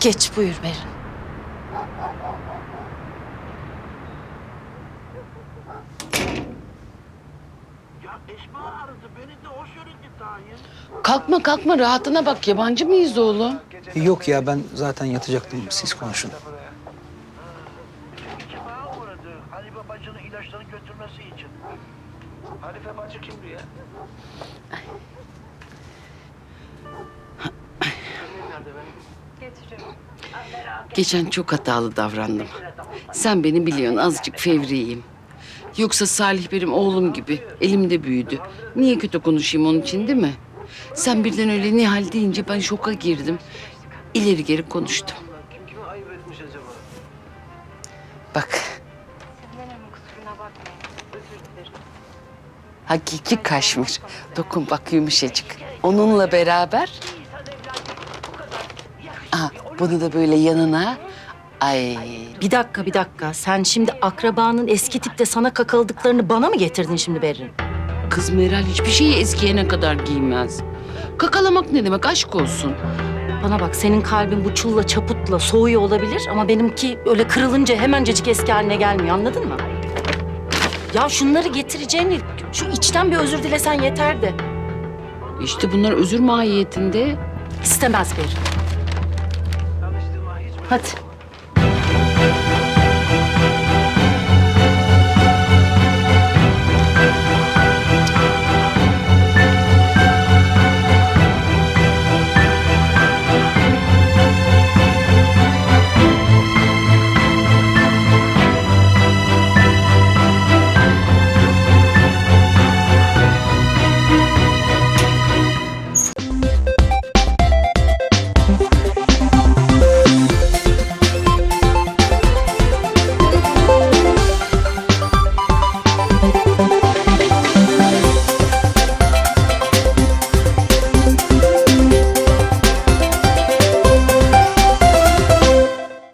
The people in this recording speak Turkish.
Geç buyur Berin. Kalkma kalkma rahatına bak yabancı mıyız oğlum? Yok ya ben zaten yatacaktım. Siz konuşun. Hanife bacının ilaçlarını götürmesi için. Hanife bacı kimdi ya? Geçen çok hatalı davrandım. Sen beni biliyorsun azıcık fevriyim. Yoksa Salih benim oğlum gibi elimde büyüdü. Niye kötü konuşayım onun için değil mi? Sen birden öyle Nihal deyince ben şoka girdim. İleri geri konuştum. Bak hakiki kaşmir. Dokun bak yumuşacık. Onunla beraber... Aha, bunu da böyle yanına... Ay Bir dakika bir dakika. Sen şimdi akrabanın eski tipte sana kakaladıklarını bana mı getirdin şimdi Berin? Kız Meral hiçbir şeyi eskiyene kadar giymez. Kakalamak ne demek aşk olsun. Bana bak senin kalbin bu çulla çaputla soğuyor olabilir ama benimki öyle kırılınca hemencecik eski haline gelmiyor anladın mı? Ya şunları getireceğini şu içten bir özür dilesen yeterdi. İşte bunlar özür mahiyetinde. İstemez Berin. Hadi.